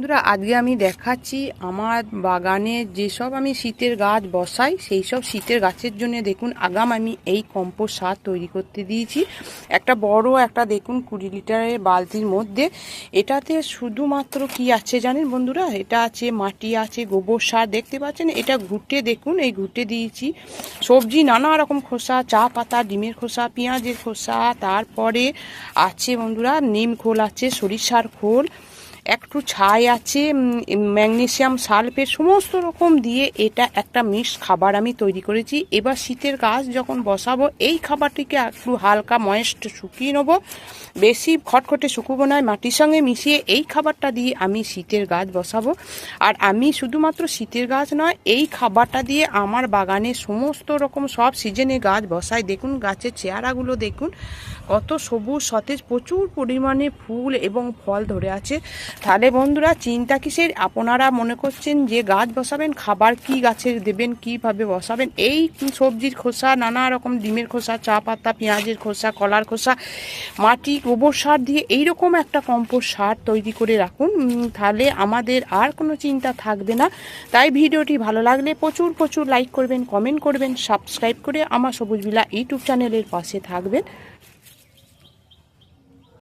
বন্ধুরা, আজকে আমি দেখাচ্ছি আমার বাগানে যেসব আমি শীতের গাছ বসাই, সেই সব শীতের গাছের জন্য দেখুন, আগাম আমি এই কম্পোস্ট সার তৈরি করতে দিয়েছি। একটা বড়, একটা দেখুন, কুড়ি লিটারের বালতির মধ্যে। এটাতে শুধুমাত্র কি আছে জানেন বন্ধুরা? এটা আছে মাটি, আছে গোবর সার, দেখতে পাচ্ছেন? এটা ঘুটে দেখুন, এই ঘুটে দিয়েছি। সবজি, নানা রকম খোসা, চা পাতা, ডিমের খোসা, পেঁয়াজের খোসা, তারপরে আছে বন্ধুরা, নিম খোল আছে, সরিষার খোল। একটু ছাই আছে উম, ম্যাগনেসিয়াম সালফেট সমস্ত রকম দিয়ে এটা একটা মিক্স খাবার আমি তৈরি করেছি। এবার শীতের গাছ যখন বসাবো এই খাবারটিকে একটু হালকা ময়েস্ট শুকিয়ে নেব। বেশি খটখটে শুকুবো না মাটির সঙ্গে মিশিয়ে এই খাবারটা দিয়ে আমি শীতের গাছ বসাবো। আর আমি শুধুমাত্র শীতের গাছ নয় এই খাবারটা দিয়ে আমার বাগানে সমস্ত রকম সব সিজনে গাছ বসাই। দেখুন গাছের চেহারাগুলো দেখুন কত সবুজ সতেজ প্রচুর পরিমাণে ফুল এবং ফল ধরে আছে। তাহলে বন্ধুরা, চিন্তা কিসের? আপনারা মনে করছেন যে গাছ বসাবেন, খাবার কি গাছের দেবেন, কীভাবে বসাবেন? এই সবজির খোসা, নানা রকম ডিমের খোসা, চা পাতা, পেঁয়াজের খোসা, কলার খোসা, মাটি, গোবর সার দিয়ে এইরকম একটা কম্পোস্ট সার তৈরি করে রাখুন। তাহলে আমাদের আর কোনো চিন্তা থাকবে না। তাই ভিডিওটি ভালো লাগলে প্রচুর প্রচুর লাইক করবেন কমেন্ট করবেন সাবস্ক্রাইব করে আমার সবুজ বিলা ইউটিউব চ্যানেলের পাশে থাকবেন।